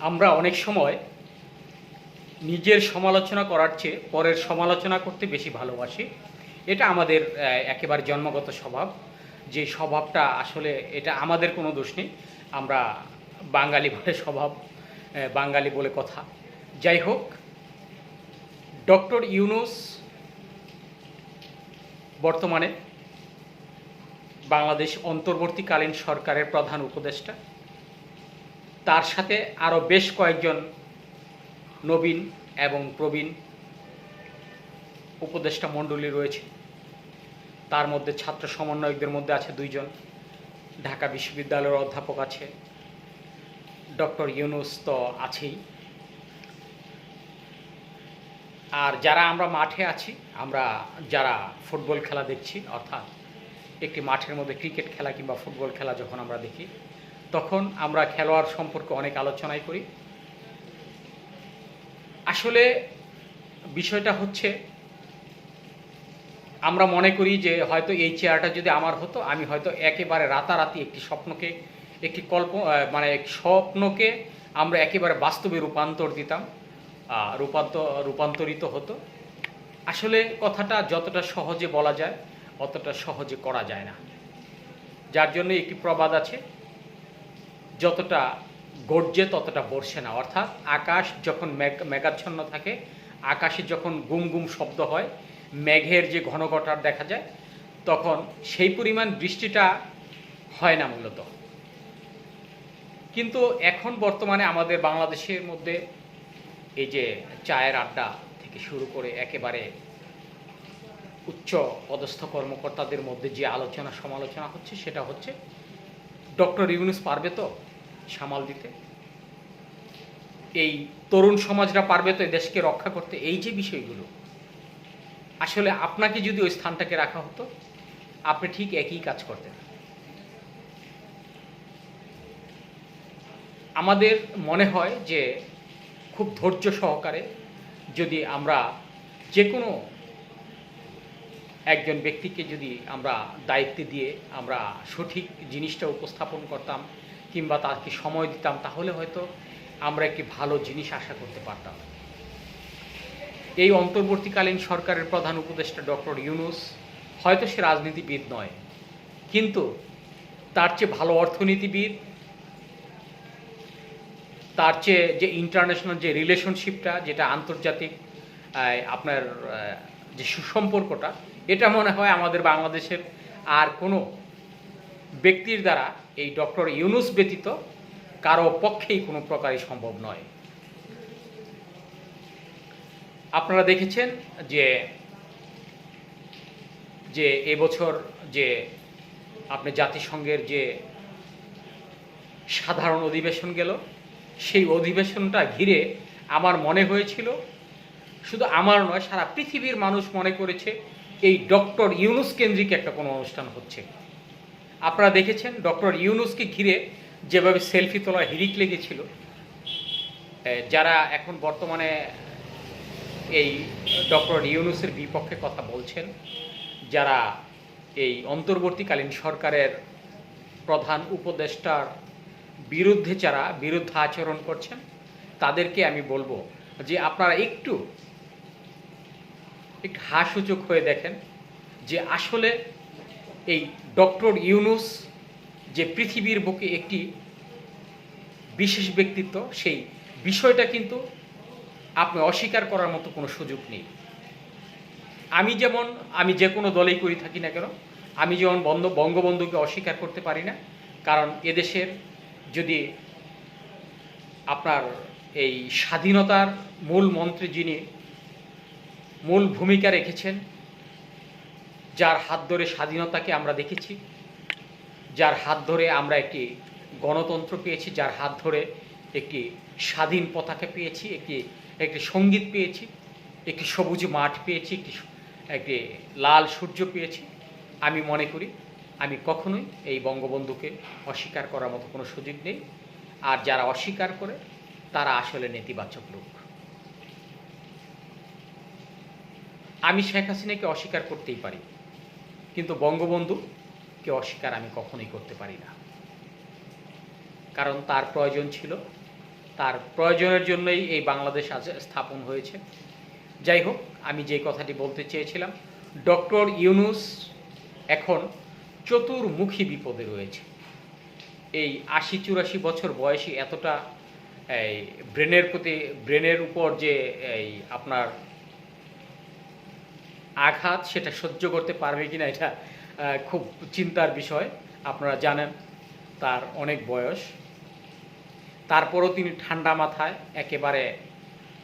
আমরা অনেক সময় নিজের সমালোচনা করার চেয়ে পরের সমালোচনা করতে বেশি ভালোবাসি। এটা আমাদের একেবারে জন্মগত স্বভাব। যে স্বভাবটা আসলে এটা আমাদের কোনো দোষ নেই। আমরা বাঙালি বলে স্বভাব বাঙালি বলে কথা। যাই হোক, ডক্টর ইউনুস বর্তমানে বাংলাদেশ অন্তর্বর্তীকালীন সরকারের প্রধান উপদেষ্টা। তার সাথে আরও বেশ কয়েকজন নবীন এবং প্রবীণ উপদেষ্টা মণ্ডলী রয়েছে। তার মধ্যে ছাত্র সমন্বয়কদের মধ্যে আছে দুইজন। ঢাকা বিশ্ববিদ্যালয়ের অধ্যাপক আছে। ডক্টর ইউনুস তো আছেই। আর যারা আমরা মাঠে আছি, আমরা যারা ফুটবল খেলা দেখছি, অর্থাৎ একটি মাঠের মধ্যে ক্রিকেট খেলা কিংবা ফুটবল খেলা যখন আমরা দেখি তখন আমরা খেলোয়াড় সম্পর্কে অনেক আলোচনাই করি। আসলে বিষয়টা হচ্ছে, আমরা মনে করি যে হয়তো এই চেয়ারটা যদি আমার হতো, আমি হয়তো একেবারে রাতারাতি একটি স্বপ্নকে, একটি কল্প মানে স্বপ্নকে আমরা একেবারে বাস্তবে রূপান্তর দিতাম রূপান্তর রূপান্তরিত হতো। আসলে কথাটা যতটা সহজে বলা যায়, অতটা সহজে করা যায় না। যার জন্য একটি প্রবাদ আছে যতটা গর্জে ততটা বর্ষে না। অর্থাৎ আকাশ যখন মেঘ, মেঘাচ্ছন্ন থাকে, আকাশে যখন গুম গুম শব্দ হয়, মেঘের যে ঘন ঘটার দেখা যায়, তখন সেই পরিমাণ বৃষ্টিটা হয় না মূলত। কিন্তু এখন বর্তমানে আমাদের বাংলাদেশের মধ্যে এই যে চায়ের আড্ডা থেকে শুরু করে একেবারে উচ্চ পদস্থ কর্মকর্তাদের মধ্যে যে আলোচনা সমালোচনা হচ্ছে, সেটা হচ্ছে ডক্টর ইউনুস পারবে তো? সামাল দিতে। এই তরুণ সমাজরা পারবে তো দেশকে রক্ষা করতে, এই যে বিষয়গুলো। আসলে আপনাকে যদি ওই স্থানটাকে রাখা হতো, আপনি ঠিক একই কাজ করতেন। আমাদের মনে হয় যে খুব ধৈর্য সহকারে যদি আমরা যে কোনো একজন ব্যক্তিকে যদি আমরা দায়িত্বে দিয়ে আমরা সঠিক জিনিসটা উপস্থাপন করতাম কিংবা তাকে সময় দিতাম, তাহলে হয়তো আমরা একটি ভালো জিনিস আশা করতে পারতাম। এই অন্তর্বর্তীকালীন সরকারের প্রধান উপদেষ্টা ডক্টর ইউনুস হয়তো সে রাজনীতিবিদ নয়, কিন্তু তার চেয়ে ভালো অর্থনীতিবিদ, তার চেয়ে যে ইন্টারন্যাশনাল যে রিলেশনশিপটা যেটা আন্তর্জাতিক আপনার যে সুসম্পর্কটা, এটা মনে হয় আমাদের বাংলাদেশের আর কোনো ব্যক্তির দ্বারা এই ডক্টর ইউনুস ব্যতীত কারও পক্ষেই কোনো প্রকারই সম্ভব নয়। আপনারা দেখেছেন যে যে এবছর যে আপনি জাতিসংঘের যে সাধারণ অধিবেশন গেল, সেই অধিবেশনটা ঘিরে আমার মনে হয়েছিল, শুধু আমার নয়, সারা পৃথিবীর মানুষ মনে করেছে এই ডক্টর ইউনুস কেন্দ্রিক একটা কোনো অনুষ্ঠান হচ্ছে। আপনারা দেখেছেন ডক্টর ইউনুসকে ঘিরে যেভাবে সেলফি তোলা হিরিক লেগেছিল। যারা এখন বর্তমানে এই ডক্টর ইউনুসের বিপক্ষে কথা বলছেন, যারা এই অন্তর্বর্তীকালীন সরকারের প্রধান উপদেষ্টার বিরুদ্ধে যারা বিরুদ্ধে আচরণ করছেন, তাদেরকে আমি বলব যে আপনারা একটু একটু হাসূচক হয়ে দেখেন যে আসলে এই ডক্টর ইউনুস যে পৃথিবীর বুকে একটি বিশেষ ব্যক্তিত্ব, সেই বিষয়টা কিন্তু আপনি অস্বীকার করার মতো কোনো সুযোগ নেই। আমি যেমন, আমি যে কোনো দলেই করি থাকি না কেন, আমি যেমন বন্ধ, বঙ্গবন্ধুকে অস্বীকার করতে পারি না, কারণ এদেশের যদি আপনার এই স্বাধীনতার মূল মন্ত্রী যিনি মূল ভূমিকা রেখেছেন যার হাত ধরে স্বাধীনতাকে আমরা দেখেছি, যার হাত ধরে আমরা একটি গণতন্ত্র পেয়েছি, যার হাত ধরে একটি স্বাধীন পতাকা পেয়েছি, একটি একটি সংগীত পেয়েছি, একটি সবুজ মাঠ পেয়েছি, একটি একটি লাল সূর্য পেয়েছি। আমি মনে করি, আমি কখনোই এই বঙ্গবন্ধুকে অস্বীকার করার মতো কোনো সুযোগ নেই। আর যারা অস্বীকার করে, তারা আসলে নেতিবাচক লোক। আমি শেখ হাসিনাকে অস্বীকার করতেই পারি। কিন্তু বঙ্গবন্ধুকে অস্বীকার আমি কখনোই করতে পারি না। কারণ তার প্রয়োজন ছিল। তার প্রয়োজনের জন্যই এই বাংলাদেশ আজ স্থাপন হয়েছে। যাই হোক, আমি যে কথাটি বলতে চেয়েছিলাম, ডক্টর ইউনুস এখন চতুর্মুখী বিপদে রয়েছে। এই আশি চুরাশি বছর বয়সী এতটা এই ব্রেনের প্রতি, ব্রেনের উপর যে এই আপনার আঘাত সেটা সহ্য করতে পারবে কিনা এটা খুব চিন্তার বিষয়। আপনারা জানেন তার অনেক বয়স। তারপরও তিনি ঠান্ডা মাথায়, একেবারে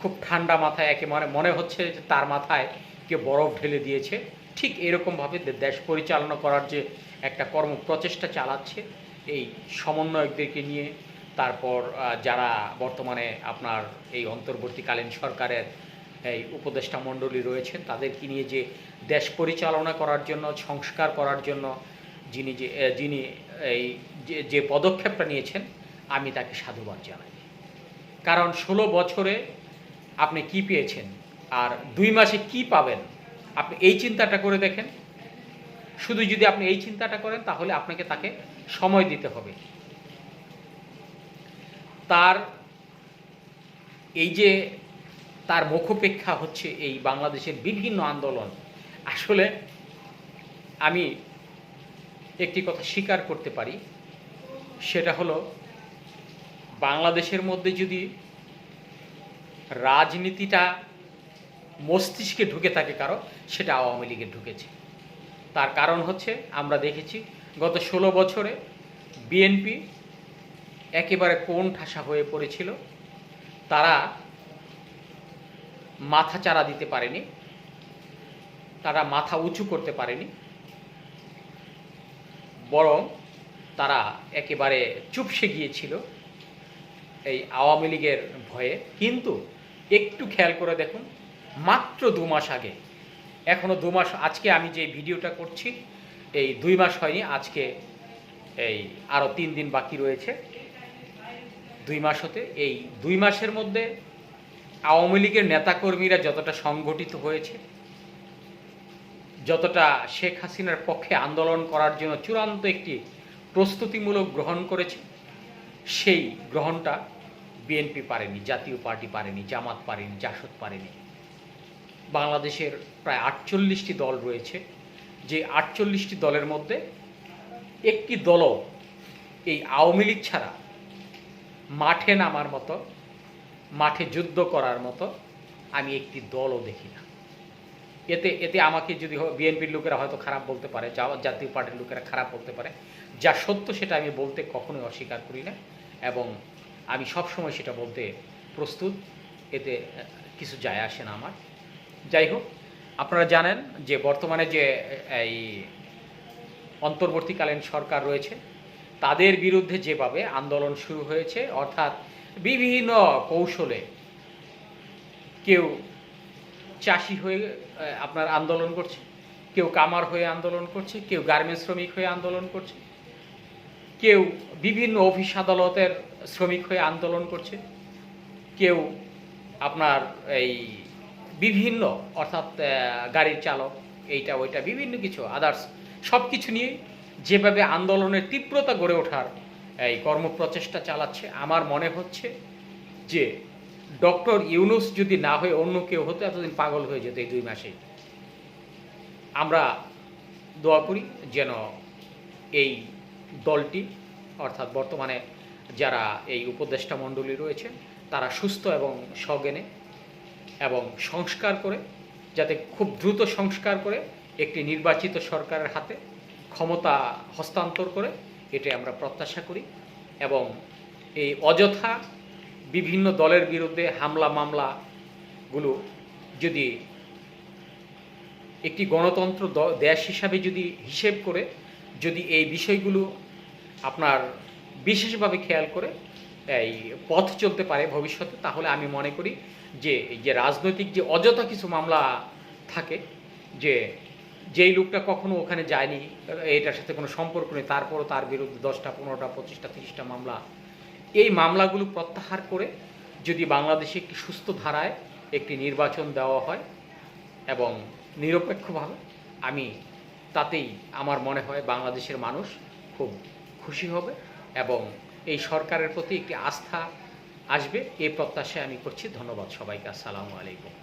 খুব ঠান্ডা মাথায়, একেবারে মনে হচ্ছে যে তার মাথায় কে বরফ ঢেলে দিয়েছে। ঠিক এরকমভাবে দেশ পরিচালনা করার যে একটা কর্ম প্রচেষ্টা চালাচ্ছে, এই সমন্বয়কদেরকে নিয়ে। তারপর যারা বর্তমানে আপনার এই অন্তর্বর্তীকালীন সরকারের এই উপদেষ্টা মণ্ডলী রয়েছেন, তাদেরকে নিয়ে যে দেশ পরিচালনা করার জন্য, সংস্কার করার জন্য যিনি যে যিনি এই যে- পদক্ষেপটা নিয়েছেন, আমি তাকে সাধুবাদ জানাই। কারণ ষোলো বছরে আপনি কি পেয়েছেন আর দুই মাসে কি পাবেন, আপনি এই চিন্তাটা করে দেখেন। শুধু যদি আপনি এই চিন্তাটা করেন, তাহলে আপনাকে তাকে সময় দিতে হবে। তার এই যে তার মুখপেক্ষা হচ্ছে এই বাংলাদেশের বিভিন্ন আন্দোলন। আসলে আমি একটি কথা স্বীকার করতে পারি, সেটা হলো বাংলাদেশের মধ্যে যদি রাজনীতিটা মস্তিষ্কে ঢুকে থাকে কারও, সেটা আওয়ামী লীগে ঢুকেছে। তার কারণ হচ্ছে আমরা দেখেছি গত ষোলো বছরে বিএনপি একেবারে কোন ঠাসা হয়ে পড়েছিল। তারা মাথা চারা দিতে পারেনি। তারা মাথা উঁচু করতে পারেনি। বরং তারা একেবারে চুপসে গিয়েছিল এই আওয়ামী লীগের ভয়ে। কিন্তু একটু খেয়াল করে দেখুন, মাত্র দু মাস আগে এখনও দু মাস আজকে আমি যে ভিডিওটা করছি, এই দুই মাস হয়নি, আজকে এই আরও তিন দিন বাকি রয়েছে। দুই মাস হতে, এই দুই মাসের মধ্যে আওয়ামী লীগের নেতাকর্মীরা যতটা সংগঠিত হয়েছে, যতটা শেখ হাসিনার পক্ষে আন্দোলন করার জন্য চূড়ান্ত একটি প্রস্তুতিমূলক গ্রহণ করেছে, সেই গ্রহণটা বিএনপি পারেনি, জাতীয় পার্টি পারেনি, জামাত পারেনি, জাসদ পারেনি। বাংলাদেশের প্রায় আটচল্লিশটি দল রয়েছে, যে আটচল্লিশটি দলের মধ্যে একটি দলও এই আওয়ামী লীগ ছাড়া মাঠে নামার মতো মাঠে যুদ্ধ করার মতো আমি একটি দলও দেখি না। এতে এতে আমাকে যদি বিএনপির লোকেরা হয়তো খারাপ বলতে পারে জা- জাতীয় পার্টির লোকেরা খারাপ বলতে পারে, যা সত্য সেটা আমি বলতে কখনোই অস্বীকার করি না এবং আমি সব সময় সেটা বলতে প্রস্তুত। এতে কিছু যায় আসে না আমার। যাই হোক, আপনারা জানেন যে বর্তমানে যে এই অন্তর্বর্তীকালীন সরকার রয়েছে, তাদের বিরুদ্ধে যেভাবে আন্দোলন শুরু হয়েছে, অর্থাৎ বিভিন্ন কৌশলে কেউ চাষি হয়ে আপনার আন্দোলন করছে, কেউ কামার হয়ে আন্দোলন করছে, কেউ গার্মেন্টস শ্রমিক হয়ে আন্দোলন করছে, কেউ বিভিন্ন অফিস আদালতের শ্রমিক হয়ে আন্দোলন করছে, কেউ আপনার এই বিভিন্ন, অর্থাৎ গাড়ির চালক, এইটা, ওইটা, বিভিন্ন কিছু আদার্স সব কিছু নিয়ে যেভাবে আন্দোলনের তীব্রতা গড়ে ওঠার এই কর্মপ্রচেষ্টা চালাচ্ছে। আমার মনে হচ্ছে যে ডক্টর ইউনুস যদি না হয়ে অন্য কেউ হতো, এতদিন পাগল হয়ে যেত এই দুই মাসে। আমরা দোয়া করি যেন এই দলটি, অর্থাৎ বর্তমানে যারা এই উপদেষ্টা মণ্ডলী রয়েছে, তারা সুস্থ এবং সজ্ঞানে এবং সংস্কার করে, যাতে খুব দ্রুত সংস্কার করে একটি নির্বাচিত সরকারের হাতে ক্ষমতা হস্তান্তর করে এটাই আমরা প্রত্যাশা করি এবং এই অযথা বিভিন্ন দলের বিরুদ্ধে হামলা মামলাগুলো যদি একটি গণতন্ত্র দেশ হিসাবে যদি হিসেব করে, যদি এই বিষয়গুলো আপনার বিশেষভাবে খেয়াল করে, এই পথ চলতে পারে ভবিষ্যতে, তাহলে আমি মনে করি যে যে রাজনৈতিক যে অযথা কিছু মামলা থাকে, যে যেই লোকটা কখনো ওখানে যায়নি, এটার সাথে কোনো সম্পর্ক নেই, তারপরও তার বিরুদ্ধে দশটা, পনেরোটা, পঁচিশটা, তিরিশটা মামলা। এই মামলাগুলো প্রত্যাহার করে যদি বাংলাদেশে একটি সুস্থ ধারায় একটি নির্বাচন দেওয়া হয় এবং নিরপেক্ষভাবে, আমি তাতেই আমার মনে হয় বাংলাদেশের মানুষ খুব খুশি হবে এবং এই সরকারের প্রতি একটি আস্থা আসবে এই প্রত্যাশায় আমি করছি। ধন্যবাদ সবাইকে। আসসালামু আলাইকুম।